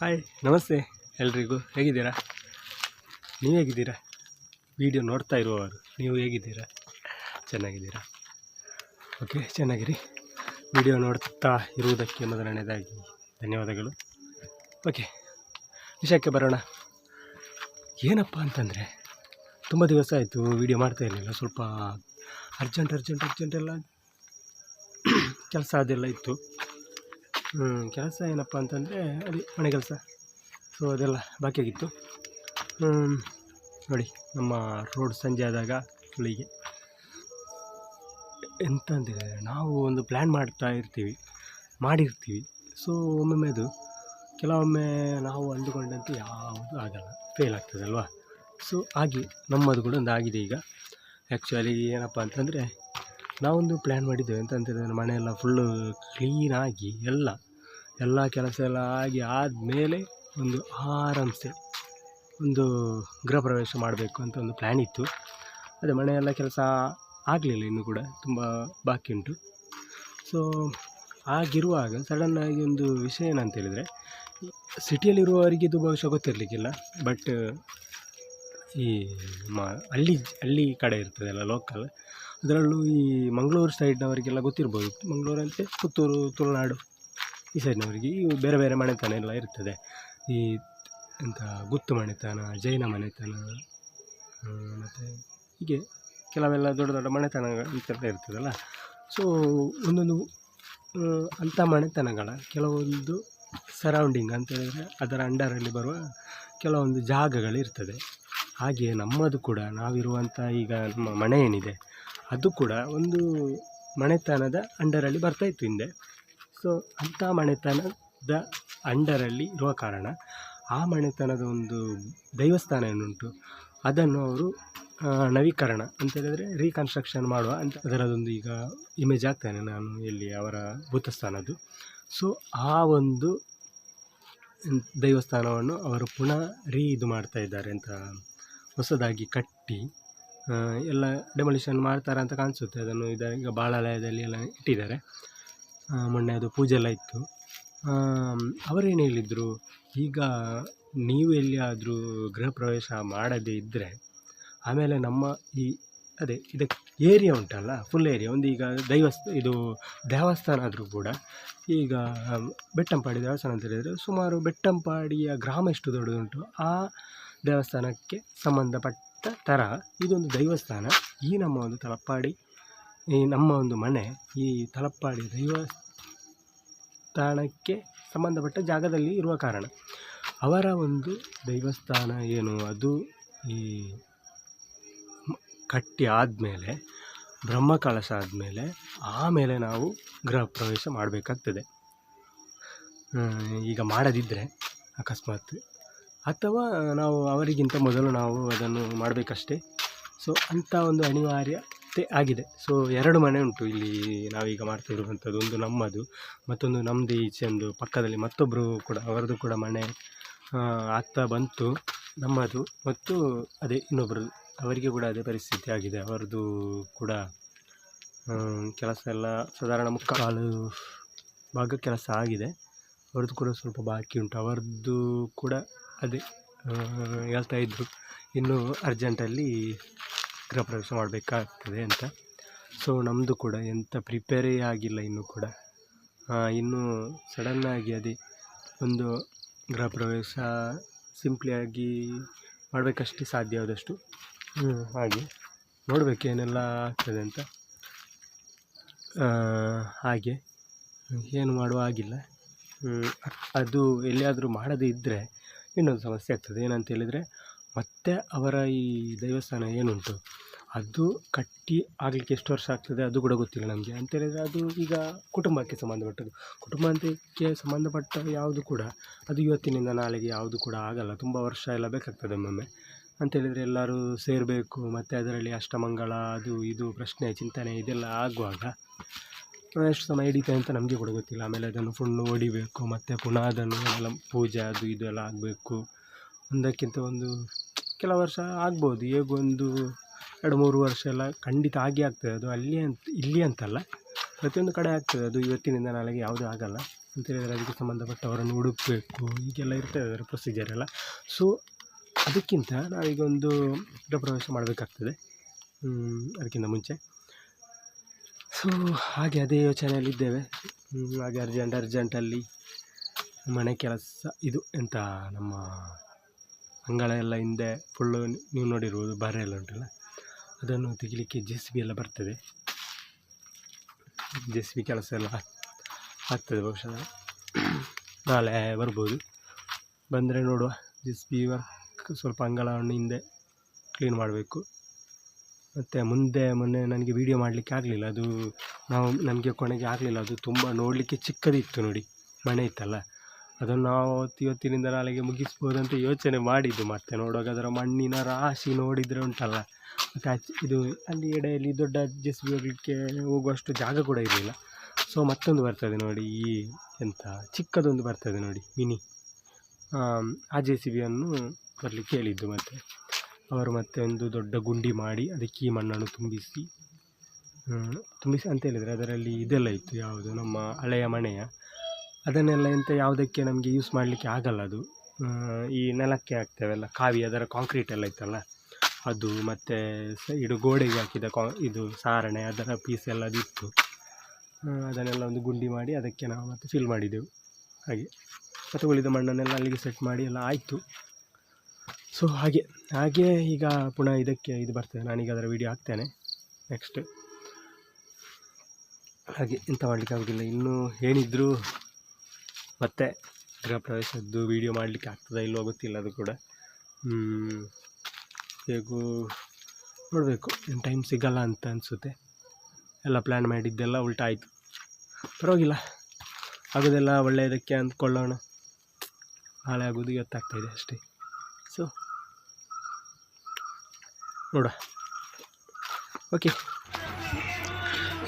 Hi ನಮಸ್ತೆ ಎಲ್ರಿಗೂ. ಹೇಗಿದ್ದೀರಾ? ನೀವು ಹೇಗಿದ್ದೀರಾ? ವಿಡಿಯೋ ನೋಡ್ತಾ ಇರುವವರು, ನೀವು ಹೇಗಿದ್ದೀರಾ? ಚೆನ್ನಾಗಿದ್ದೀರಾ? ಓಕೆ ಚೆನ್ನಾಗಿರಿ. ವಿಡಿಯೋ ನೋಡ್ತಾ ಇರುವುದಕ್ಕೆ ಮೊದಲನೇದಾಗಿ ಧನ್ಯವಾದಗಳು. ಓಕೆ ವಿಷಯಕ್ಕೆ ಬರೋಣ. ಏನಪ್ಪ ಅಂತಂದರೆ, ತುಂಬ ದಿವಸ ಆಯಿತು, ವೀಡಿಯೋ ಮಾಡ್ತಾ ಇರಲಿಲ್ಲ, ಸ್ವಲ್ಪ ಅರ್ಜೆಂಟ್ ಅರ್ಜೆಂಟ್ ಅರ್ಜೆಂಟ್ ಎಲ್ಲ ಕೆಲಸ ಅದೆಲ್ಲ ಇತ್ತು. ಕೆಲಸ ಏನಪ್ಪ ಅಂತಂದರೆ ಅದೇ ಮನೆ ಕೆಲಸ. ಸೊ ಅದೆಲ್ಲ ಬಾಕಿ ಆಗಿತ್ತು. ಹ್ಮ್, ನೋಡಿ ನಮ್ಮ ರೋಡ್ ಸಂಜೆ ಆದಾಗ ಬೆಳಿಗ್ಗೆ ಎಂತ ಅಂದರೆ ನಾವು ಒಂದು ಪ್ಲ್ಯಾನ್ ಮಾಡ್ತಾ ಇರ್ತೀವಿ ಮಾಡಿರ್ತೀವಿ. ಸೊ ಒಮ್ಮೊಮ್ಮೆ ಅದು ಕೆಲವೊಮ್ಮೆ ನಾವು ಅಂದುಕೊಂಡಂತೆ ಯಾವುದು ಆಗಲ್ಲ ಫೇಲ್ ಆಗ್ತದಲ್ವಾ? ಸೊ ಹಾಗೆ ನಮ್ಮದು ಕೂಡ ಒಂದು ಆಗಿದೆ ಈಗ. ಆ್ಯಕ್ಚುಲಿ ಏನಪ್ಪ ಅಂತಂದರೆ, ನಾವೊಂದು ಪ್ಲ್ಯಾನ್ ಮಾಡಿದ್ದೇವೆ. ಅಂತ ಅಂತಂದರೆ ಮನೆಯೆಲ್ಲ ಫುಲ್ಲು ಕ್ಲೀನಾಗಿ ಎಲ್ಲ ಎಲ್ಲ ಕೆಲಸ ಎಲ್ಲ ಆಗಿ ಆದಮೇಲೆ ಒಂದು ಆರಾಮ್ಸೆ ಒಂದು ಗೃಹ ಪ್ರವೇಶ ಮಾಡಬೇಕು ಅಂತ ಒಂದು ಪ್ಲ್ಯಾನ್ ಇತ್ತು. ಅದೇ ಮನೆಯೆಲ್ಲ ಕೆಲಸ ಆಗಲಿಲ್ಲ ಇನ್ನೂ ಕೂಡ, ತುಂಬ ಬಾಕಿ ಉಂಟು. ಸೊ ಆಗಿರುವಾಗ ಸಡನ್ನಾಗಿ ಒಂದು ವಿಷಯ ಏನಂತ ಹೇಳಿದರೆ ಸಿಟಿಯಲ್ಲಿರುವವರಿಗೆ ಇದು ಬಹುಶಃ ಗೊತ್ತಿರಲಿಕ್ಕಿಲ್ಲ ಬಟ್ ಈ ಮ, ಹಳ್ಳಿ ಹಳ್ಳಿ ಕಡೆ ಇರ್ತದಲ್ಲ ಲೋಕಲ್ ಅದರಲ್ಲೂ ಈ ಮಂಗಳೂರು ಸೈಡ್ನವರಿಗೆಲ್ಲ ಗೊತ್ತಿರ್ಬೋದು. ಮಂಗಳೂರು ಅಂದರೆ ಪುತ್ತೂರು, ತುಳುನಾಡು ಈ ಸೈಡ್ನವರಿಗೆ ಈ ಬೇರೆ ಬೇರೆ ಮನೆತನ ಎಲ್ಲ ಇರ್ತದೆ. ಈ ಎಂಥ ಗುತ್ತು ಮನೆತನ, ಜೈನ ಮನೆತನ ಮತ್ತು ಹೀಗೆ ಕೆಲವೆಲ್ಲ ದೊಡ್ಡ ದೊಡ್ಡ ಮನೆತನ ಅಂತೆಲ್ಲ ಇರ್ತದಲ್ಲ. ಸೊ ಒಂದೊಂದು ಅಂಥ ಮನೆತನಗಳ ಕೆಲವೊಂದು ಸರೌಂಡಿಂಗ್ ಅಂತ ಹೇಳಿದರೆ ಅದರ ಅಂಡರಲ್ಲಿ ಬರುವ ಕೆಲವೊಂದು ಜಾಗಗಳಿರ್ತದೆ. ಹಾಗೆ ನಮ್ಮದು ಕೂಡ ನಾವಿರುವಂಥ ಈಗ ನಮ್ಮ ಮನೆ ಏನಿದೆ, ಅದು ಕೂಡ ಒಂದು ಮನೆತನದ ಅಂಡರಲ್ಲಿ ಬರ್ತಾಯಿತ್ತು ಹಿಂದೆ. ಸೊ ಅಂಥ ಮನೆತನದ ಅಂಡರಲ್ಲಿ ಇರುವ ಕಾರಣ ಆ ಮನೆತನದ ಒಂದು ದೈವಸ್ಥಾನ ಏನುಂಟು ಅದನ್ನು ಅವರು ನವೀಕರಣ ಅಂತ ಹೇಳಿದರೆ ರೀಕನ್ಸ್ಟ್ರಕ್ಷನ್ ಮಾಡುವ ಅಂತ ಅದರದೊಂದು ಈಗ ಇಮೇಜ್ ಆಗ್ತಾನೆ ನಾನು ಇಲ್ಲಿ ಅವರ ಭೂತಸ್ಥಾನದ್ದು. ಸೊ ಆ ಒಂದು ದೇವಸ್ಥಾನವನ್ನು ಅವರು ಪುನಃ ರೀ ಇದು ಮಾಡ್ತಾ ಇದ್ದಾರೆ ಅಂತ ಹೊಸದಾಗಿ ಕಟ್ಟಿ ಎಲ್ಲ ಡೆಮೊಲಿಷನ್ ಮಾಡ್ತಾರೆ ಅಂತ ಕಾಣಿಸುತ್ತೆ. ಅದನ್ನು ಇದ ಈಗ ಬಾಳಾಲಯದಲ್ಲಿ ಎಲ್ಲ ಇಟ್ಟಿದ್ದಾರೆ. ಮೊನ್ನೆ ಅದು ಪೂಜೆ ಎಲ್ಲ ಇತ್ತು. ಅವರೇನು ಹೇಳಿದರು? ಈಗ ನೀವು ಎಲ್ಲಿಯಾದರೂ ಗೃಹ ಪ್ರವೇಶ ಮಾಡದೇ ಇದ್ದರೆ ಆಮೇಲೆ ನಮ್ಮ ಈ, ಅದೇ ಇದಕ್ಕೆ ಏರಿಯಾ ಉಂಟಲ್ಲ ಫುಲ್ ಏರಿಯಾ ಒಂದು ಈಗ ದೈವಸ್ಥ, ಇದು ದೇವಸ್ಥಾನ ಆದರೂ ಕೂಡ ಈಗ ಬೆಟ್ಟಂಪಾಡಿ ದೇವಸ್ಥಾನ ಅಂತ ಹೇಳಿದರೆ ಸುಮಾರು ಬೆಟ್ಟಂಪಾಡಿಯ ಗ್ರಾಮ ಎಷ್ಟು ದೊಡ್ಡದುಂಟು, ಆ ದೇವಸ್ಥಾನಕ್ಕೆ ಸಂಬಂಧಪಟ್ಟ ಥರ ಇದೊಂದು ದೈವಸ್ಥಾನ. ಈ ನಮ್ಮ ಒಂದು ತಲಪ್ಪಾಡಿ, ಈ ನಮ್ಮ ಒಂದು ಮನೆ ಈ ತಲಪ್ಪಾಡಿ ದೇವಸ್ಥಾನಕ್ಕೆ ಸಂಬಂಧಪಟ್ಟ ಜಾಗದಲ್ಲಿ ಇರುವ ಕಾರಣ. ಅವರ ಒಂದು ದೈವಸ್ಥಾನ ಏನು? ಅದು ಈ ಕಟ್ಟಿ ಆದಮೇಲೆ ಬ್ರಹ್ಮಕಲಶ ಆದಮೇಲೆ, ಆಮೇಲೆ ನಾವು ಗೃಹ ಪ್ರವೇಶ ಮಾಡಬೇಕಾಗ್ತದೆ. ಈಗ ಮಾಡದಿದ್ದರೆ ಅಕಸ್ಮಾತ್. ಅಥವಾ ನಾವು ಅವರಿಗಿಂತ ಮೊದಲು ನಾವು ಅದನ್ನು ಮಾಡಬೇಕಷ್ಟೇ. ಸೊ ಅಂಥ ಒಂದು ಅನಿವಾರ್ಯತೆ ಆಗಿದೆ. ಸೊ ಎರಡು ಮನೆ ಉಂಟು ಇಲ್ಲಿ ನಾವೀಗ ಮಾಡ್ತಾ ಇರುವಂಥದ್ದು. ಒಂದು ನಮ್ಮದು, ಮತ್ತೊಂದು ನಮ್ಮದು ಈಚೆ ಒಂದು ಪಕ್ಕದಲ್ಲಿ ಮತ್ತೊಬ್ಬರು ಕೂಡ ಅವರದ್ದು ಕೂಡ ಮನೆ ಆಗ್ತಾ ಬಂತು, ನಮ್ಮದು, ಮತ್ತು ಅದೇ ಇನ್ನೊಬ್ಬರು ಅವರಿಗೆ ಕೂಡ ಅದೇ ಪರಿಸ್ಥಿತಿ ಆಗಿದೆ. ಅವರದ್ದು ಕೂಡ ಕೆಲಸ ಎಲ್ಲ ಸಾಧಾರಣ ಮುಕ್ಕಾಲು ಭಾಗ ಕೆಲಸ ಆಗಿದೆ. ಅವ್ರದ್ದು ಕೂಡ ಸ್ವಲ್ಪ ಬಾಕಿ ಉಂಟು. ಅವರದ್ದು ಕೂಡ ಅದೇ ಹೇಳ್ತಾ ಇದ್ದರು ಇನ್ನೂ ಅರ್ಜೆಂಟಲ್ಲಿ ಗೃಹ ಪ್ರವೇಶ ಮಾಡಬೇಕಾಗ್ತದೆ ಅಂತ. ಸೊ ನಮ್ಮದು ಕೂಡ ಎಂಥ ಪ್ರಿಪೇರೇ ಆಗಿಲ್ಲ ಇನ್ನೂ ಕೂಡ. ಇನ್ನೂ ಸಡನ್ನಾಗಿ ಅದೇ ಒಂದು ಗೃಹ ಪ್ರವೇಶ ಸಿಂಪ್ಲಿಯಾಗಿ ಮಾಡಬೇಕಷ್ಟೇ ಸಾಧ್ಯವಾದಷ್ಟು ಹಾಗೆ. ನೋಡಬೇಕು ಏನೆಲ್ಲ ಆಗ್ತದೆ ಅಂತ. ಹಾಗೆ. ಏನು ಮಾಡುವ ಆಗಿಲ್ಲ ಅದು ಎಲ್ಲಿಯಾದರೂ ಮಾಡದೇ ಇದ್ದರೆ ಇನ್ನೊಂದು ಸಮಸ್ಯೆ ಆಗ್ತದೆ. ಏನಂತ ಹೇಳಿದರೆ, ಮತ್ತೆ ಅವರ ಈ ದೇವಸ್ಥಾನ ಏನುಂಟು, ಅದು ಕಟ್ಟಿ ಆಗಲಿಕ್ಕೆ ಎಷ್ಟು ವರ್ಷ ಆಗ್ತದೆ ಅದು ಕೂಡ ಗೊತ್ತಿಲ್ಲ ನಮಗೆ. ಅಂತ ಹೇಳಿದರೆ ಅದು ಈಗ ಕುಟುಂಬಕ್ಕೆ ಸಂಬಂಧಪಟ್ಟದ್ದು. ಕುಟುಂಬಕ್ಕೆ ಸಂಬಂಧಪಟ್ಟ ಯಾವುದು ಕೂಡ, ಅದು ಇವತ್ತಿನಿಂದ ನಾಳೆಗೆ ಯಾವುದು ಕೂಡ ಆಗಲ್ಲ. ತುಂಬ ವರ್ಷ ಎಲ್ಲ ಬೇಕಾಗ್ತದೆ ಒಮ್ಮೊಮ್ಮೆ. ಅಂತೇಳಿದರೆ ಎಲ್ಲರೂ ಸೇರಬೇಕು, ಮತ್ತು ಅದರಲ್ಲಿ ಅಷ್ಟಮಂಗಳ, ಅದು ಇದು, ಪ್ರಶ್ನೆ, ಚಿಂತನೆ ಇದೆಲ್ಲ ಆಗುವಾಗ ಎಷ್ಟು ಸಮಯ ಹಿಡಿತೆ ಅಂತ ನಮಗೆ ಕೂಡ ಗೊತ್ತಿಲ್ಲ. ಆಮೇಲೆ ಅದನ್ನು ಫುಲ್ಲು ಹೊಡಿಬೇಕು ಮತ್ತು ಪುನಃ ಅದನ್ನು ಎಲ್ಲ ಪೂಜೆ, ಅದು ಇದು ಎಲ್ಲ ಆಗಬೇಕು. ಒಂದಕ್ಕಿಂತ ಒಂದು ಕೆಲವು ವರ್ಷ ಆಗ್ಬೋದು. ಹೇಗೊಂದು ಎರಡು, ಮೂರು ವರ್ಷ ಎಲ್ಲ ಖಂಡಿತ ಆಗಿ ಆಗ್ತದೆ. ಅದು ಅಲ್ಲಿ ಅಂತ ಇಲ್ಲಿ ಅಂತಲ್ಲ, ಪ್ರತಿಯೊಂದು ಕಡೆ ಆಗ್ತದೆ. ಅದು ಇವತ್ತಿನಿಂದ ನನಗೆ ಯಾವುದೂ ಆಗಲ್ಲ. ಅಂತ ಹೇಳಿದರೆ ಅದಕ್ಕೆ ಸಂಬಂಧಪಟ್ಟವರನ್ನು ಹುಡುಕಬೇಕು. ಹೀಗೆಲ್ಲ ಇರ್ತದೆ ಅದರ ಪ್ರೊಸೀಜರ್ ಎಲ್ಲ. ಸೊ ಅದಕ್ಕಿಂತ ನಾವೀಗ ಒಂದು ಗೃಹಪ್ರವೇಶ ಮಾಡಬೇಕಾಗ್ತದೆ. ಅದಕ್ಕಿಂತ ಮುಂಚೆ. ಸೊ ಹಾಗೆ ಅದೇ ಯೋಚನೆಯಲ್ಲಿದ್ದೇವೆ. ಹಾಗೆ ಅರ್ಜೆಂಟ್, ಅರ್ಜೆಂಟಲ್ಲಿ ಮನೆ ಕೆಲಸ ಇದು ಎಂತ ನಮ್ಮ ಅಂಗಳ ಎಲ್ಲ ಹಿಂದೆ ಫುಲ್ಲು ನೀವು ನೋಡಿರ್ಬೋದು ಬಾರೆ ಎಲ್ಲ ಉಂಟಲ್ಲ? ಅದನ್ನು ತೆಗಿಲಿಕ್ಕೆ ಜೆ ಸಿ ಬಿ ಎಲ್ಲ ಬರ್ತದೆ. ಜೆ ಸಿ ಬಿ ಕೆಲಸ ಎಲ್ಲ ಆಗ್ತದೆ ಬಹುಶಃ. ನಾಳೆ ಬರ್ಬೋದು. ಬಂದರೆ ನೋಡುವ ಜೆ ಸಿ ಬಿ ಸ್ವಲ್ಪ ಅಂಗಳವನ್ನು ಹಿಂದೆ ಕ್ಲೀನ್ ಮಾಡಬೇಕು. ಮತ್ತು ಮುಂದೆ ಮೊನ್ನೆ ನನಗೆ ವೀಡಿಯೋ ಮಾಡಲಿಕ್ಕೆ ಆಗಲಿಲ್ಲ. ಅದು ನಾವು ನಮಗೆ ಕೊನೆಗೆ ಆಗಲಿಲ್ಲ. ಅದು ತುಂಬ ನೋಡಲಿಕ್ಕೆ ಚಿಕ್ಕದಿತ್ತು ನೋಡಿ. ಮನೆ ಇತ್ತಲ್ಲ. ಅದನ್ನು ನಾವು ಇವತ್ತಿನಿಂದ ನಾಳೆಗೆ ಮುಗಿಸ್ಬೋದಂತ ಯೋಚನೆ ಮಾಡಿದ್ದು. ಮತ್ತೆ ನೋಡುವಾಗ ಅದರ ಮಣ್ಣಿನ ರಾಶಿ ನೋಡಿದರೆ ಉಂಟಲ್ಲ. ಮತ್ತು ಇದು ಅಲ್ಲಿ ಎಡೆಯಲ್ಲಿ ದೊಡ್ಡ ಜೆ ಸಿ ಬಿ ಹೋಗಲಿಕ್ಕೆ ಹೋಗುವಷ್ಟು ಜಾಗ ಕೂಡ ಇರಲಿಲ್ಲ. ಸೊ ಮತ್ತೊಂದು ಬರ್ತದೆ ನೋಡಿ. ಈ ಎಂಥ ಚಿಕ್ಕದೊಂದು ಬರ್ತದೆ ನೋಡಿ. ಮಿನಿ. ಆ ಜೆ ಸಿ ಬಿಯನ್ನು ಬರಲಿಕ್ಕೆ ಹೇಳಿದ್ದು ಮತ್ತೆ. ಅವರು ಮತ್ತೆ ಒಂದು ದೊಡ್ಡ ಗುಂಡಿ ಮಾಡಿ ಅದಕ್ಕೆ ಈ ಮಣ್ಣನ್ನು ತುಂಬಿಸಿ ತುಂಬಿಸಿ ಅಂತ ಹೇಳಿದರೆ ಅದರಲ್ಲಿ ಇದೆಲ್ಲ ಇತ್ತು ಯಾವುದು? ನಮ್ಮ ಹಳೆಯ ಮನೆಯ ಅದನ್ನೆಲ್ಲ ಎಂತ ಯಾವುದಕ್ಕೆ ನಮಗೆ ಯೂಸ್ ಮಾಡಲಿಕ್ಕೆ ಆಗಲ್ಲ ಅದು. ಈ ನೆಲಕ್ಕೆ ಹಾಕ್ತೇವಲ್ಲ ಕಾವಿ, ಅದರ ಕಾಂಕ್ರೀಟ್ ಎಲ್ಲ ಇತ್ತಲ್ಲ? ಅದು ಮತ್ತು ಇಡು ಗೋಡೆಗೆ ಹಾಕಿದ ಕಾ, ಇದು ಸಾರಣೆ, ಅದರ ಪೀಸ್ ಎಲ್ಲ ಅದಿತ್ತು ಅದನ್ನೆಲ್ಲ ಒಂದು ಗುಂಡಿ ಮಾಡಿ ಅದಕ್ಕೆ ನಾವು ಮತ್ತೆ ಫಿಲ್ ಮಾಡಿದೆವು. ಹಾಗೆ, ಮತ್ತು ಉಳಿದ ಮಣ್ಣನ್ನೆಲ್ಲ ಅಲ್ಲಿಗೆ ಸೆಟ್ ಮಾಡಿ ಎಲ್ಲ ಆಯಿತು. ಸೊ ಹಾಗೆ ಹಾಗೆ ಈಗ ಪುನಃ ಇದಕ್ಕೆ ಇದು ಬರ್ತದೆ. ನಾನೀಗ ಅದರ ವೀಡಿಯೋ ಹಾಕ್ತೇನೆ. ನೆಕ್ಸ್ಟ್ ಹಾಗೆ ಎಂಥ ಮಾಡಲಿಕ್ಕೆ ಆಗೋದಿಲ್ಲ. ಇನ್ನೂ ಏನಿದ್ರೂ ಮತ್ತೆ ಗೃಹ ಪ್ರವೇಶದ್ದು ವೀಡಿಯೋ ಮಾಡಲಿಕ್ಕೆ ಆಗ್ತದಾ ಇಲ್ಲೋ ಗೊತ್ತಿಲ್ಲ ಅದು ಕೂಡ. ಹೇಗೂ ನೋಡಬೇಕು. ಏನು ಟೈಮ್ ಸಿಗಲ್ಲ ಅಂತ ಅನಿಸುತ್ತೆ. ಎಲ್ಲ ಪ್ಲ್ಯಾನ್ ಮಾಡಿದ್ದೆಲ್ಲ ಉಲ್ಟಾಯಿತು ಪರವಾಗಿಲ್ಲ. ಆಗೋದೆಲ್ಲ ಒಳ್ಳೆಯದಕ್ಕೆ ಅಂದ್ಕೊಳ್ಳೋಣ. ನಾಳೆ ಆಗೋದು ಇವತ್ತಾಗ್ತಾಯಿದೆ ಅಷ್ಟೇ. ಸೊ ನೋಡ. ಓಕೆ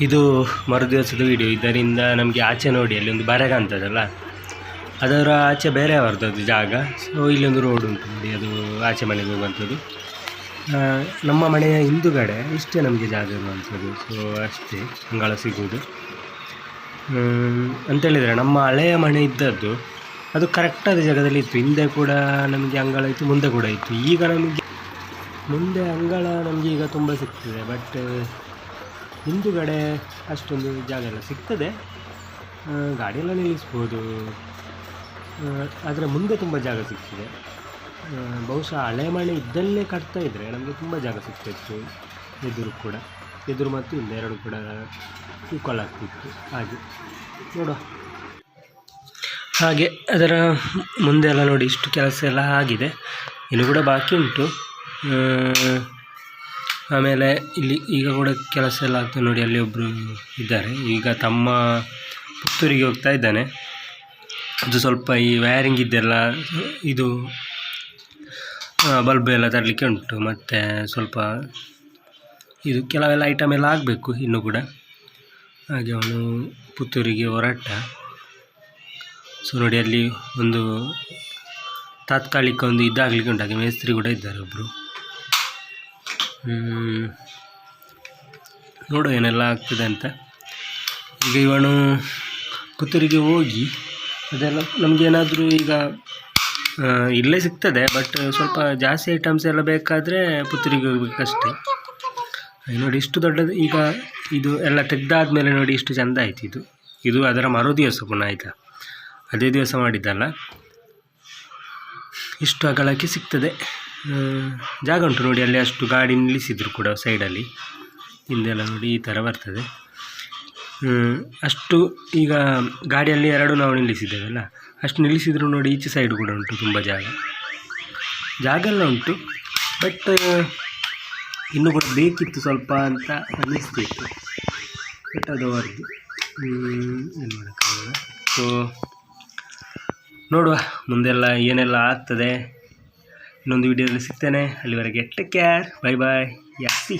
ಇದು ಮರುದಿವಸದ ವಿಡಿಯೋ ಇದರಿಂದ ನಮಗೆ ಆಚೆ ನೋಡಿ ಅಲ್ಲಿ ಒಂದು ಬರ ಕಾಣ್ತದಲ್ಲ ಅದರ ಆಚೆ ಬೇರೆ ಅವರದ್ದು ಜಾಗ. ಸೊ ಇಲ್ಲೊಂದು ರೋಡ್ ಉಂಟು ನೋಡಿ ಅದು ಆಚೆ ಮನೆಗೆ ಹೋಗುವಂಥದ್ದು. ನಮ್ಮ ಮನೆಯ ಹಿಂದುಗಡೆ ಇಷ್ಟೇ ನಮಗೆ ಜಾಗ ಇರುವಂಥದ್ದು. ಸೊ ಅಷ್ಟೇ ಅಂಗಳ ಸಿಗುವುದು. ಹ್ಮ್, ಅಂತೇಳಿದರೆ ನಮ್ಮ ಹಳೆಯ ಮನೆ ಇದ್ದದ್ದು ಅದು ಕರೆಕ್ಟಾದ ಜಾಗದಲ್ಲಿ ಇತ್ತು. ಹಿಂದೆ ಕೂಡ ನಮಗೆ ಅಂಗಳ ಇತ್ತು, ಮುಂದೆ ಕೂಡ ಇತ್ತು. ಈಗ ನಮಗೆ ಮುಂದೆ ಅಂಗಳ ನಮಗೆ ಈಗ ತುಂಬ ಸಿಗ್ತದೆ. ಬಟ್ ಹಿಂದುಗಡೆ ಅಷ್ಟೊಂದು ಜಾಗ ಎಲ್ಲ ಸಿಗ್ತದೆ. ಗಾಡಿಯೆಲ್ಲ ನಿಲ್ಲಿಸ್ಬೋದು. ಆದರೆ ಮುಂದೆ ತುಂಬ ಜಾಗ ಸಿಗ್ತದೆ. ಬಹುಶಃ ಹಳೆ ಮನೆ ಇದ್ದಲ್ಲೇ ಕಟ್ತಾ ಇದ್ದರೆ ನಮಗೆ ತುಂಬ ಜಾಗ ಸಿಗ್ತಿತ್ತು. ಎದುರು ಕೂಡ. ಎದುರು ಮತ್ತು ಹಿಂದೆ ಎರಡು ಕೂಡ ಈಕ್ವಲ್ ಆಗ್ತಿತ್ತು ಹಾಗೆ ನೋಡುವ. ಹಾಗೆ ಅದರ ಮುಂದೆ ಎಲ್ಲ ನೋಡಿ ಇಷ್ಟು ಕೆಲಸ ಎಲ್ಲ ಆಗಿದೆ. ಇನ್ನು ಕೂಡ ಬಾಕಿ ಉಂಟು. ಆಮೇಲೆ ಇಲ್ಲಿ ಈಗ ಕೂಡ ಕೆಲಸ ಎಲ್ಲ ಆಗ್ತದೆ ನೋಡಿ, ಅಲ್ಲಿ ಒಬ್ಬರು ಇದ್ದಾರೆ. ಈಗ ತಮ್ಮ ಪುತ್ತೂರಿಗೆ ಹೋಗ್ತಾ ಇದ್ದಾನೆ. ಅದು ಸ್ವಲ್ಪ ಈ ವೈರಿಂಗ್ ಇದೆಲ್ಲ, ಇದು ಬಲ್ಬ್ ಎಲ್ಲ ತರಲಿಕ್ಕೆ ಉಂಟು. ಮತ್ತು ಸ್ವಲ್ಪ ಇದು ಕೆಲವೆಲ್ಲ ಐಟಮ್ ಎಲ್ಲ ಆಗಬೇಕು ಇನ್ನು ಕೂಡ. ಹಾಗೆ ಅವನು ಪುತ್ತೂರಿಗೆ ಹೊರಟ. ಸೊ ನೋಡಿ, ಅಲ್ಲಿ ಒಂದು ತಾತ್ಕಾಲಿಕ ಒಂದು ಇದಾಗಲಿಕ್ಕೆ ಉಂಟಾಗಿ, ಮೇಸ್ತ್ರಿ ಕೂಡ ಇದ್ದಾರೆ ಒಬ್ಬರು ನೋಡು ಏನೆಲ್ಲ ಆಗ್ತದೆ ಅಂತ. ಈಗ ಇವನು ಪುತ್ತೂರಿಗೆ ಹೋಗಿ, ಅದೆಲ್ಲ ನಮಗೇನಾದರೂ ಈಗ ಇಲ್ಲೇ ಸಿಗ್ತದೆ, ಬಟ್ ಸ್ವಲ್ಪ ಜಾಸ್ತಿ ಐಟಮ್ಸ್ ಎಲ್ಲ ಬೇಕಾದರೆ ಪುತ್ತೂರಿಗೆ ಹೋಗ್ಬೇಕಷ್ಟೇ. ಹಾಗೆ ನೋಡಿ, ಇಷ್ಟು ದೊಡ್ಡದು, ಈಗ ಇದು ಎಲ್ಲ ತೆಗ್ದಾದ್ಮೇಲೆ ನೋಡಿ, ಇಷ್ಟು ಚೆಂದ ಆಯ್ತು ಇದು. ಇದು ಅದರ ಮರು ದಿವಸ ಪುನಃ ಆಯಿತಾ? ಅದೇ ದಿವಸ ಮಾಡಿದ್ದಲ್ಲ. ಇಷ್ಟು ಅಗಲಕ್ಕೆ ಸಿಗ್ತದೆ. ಜಾಗ ಉಂಟು ನೋಡಿ, ಅಲ್ಲಿ ಅಷ್ಟು ಗಾಡಿ ನಿಲ್ಲಿಸಿದ್ರು ಕೂಡ ಸೈಡಲ್ಲಿ ಹಿಂದೆಲ್ಲ ನೋಡಿ ಈ ಥರ ಬರ್ತದೆ. ಅಷ್ಟು ಈಗ ಗಾಡಿಯಲ್ಲಿ ಎರಡು ನಾವು ನಿಲ್ಲಿಸಿದ್ದೇವಲ್ಲ. ಅಷ್ಟು ನಿಲ್ಲಿಸಿದ್ರು ನೋಡಿ ಈಚೆ ಸೈಡ್ ಕೂಡ ಉಂಟು ತುಂಬ ಜಾಗ. ಜಾಗ ಎಲ್ಲ ಉಂಟು ಬಟ್ ಇನ್ನೂ ಕೂಡ ಬೇಕಿತ್ತು ಸ್ವಲ್ಪ ಅಂತ ಅನ್ನಿಸ್ತಿತ್ತು. ಬಟ್ ಅದು ಅವರದ್ದು. ಏನು ಸೊ ನೋಡುವ ಮುಂದೆಲ್ಲ ಏನೆಲ್ಲ ಆಗ್ತದೆ. ಇನ್ನೊಂದು ವಿಡಿಯೋದಲ್ಲಿ ಸಿಗ್ತೇನೆ. ಅಲ್ಲಿವರೆಗೆ ಟೇಕ್ ಕೇರ್ ಬೈ ಬಾಯ್ ಯಾಸಿ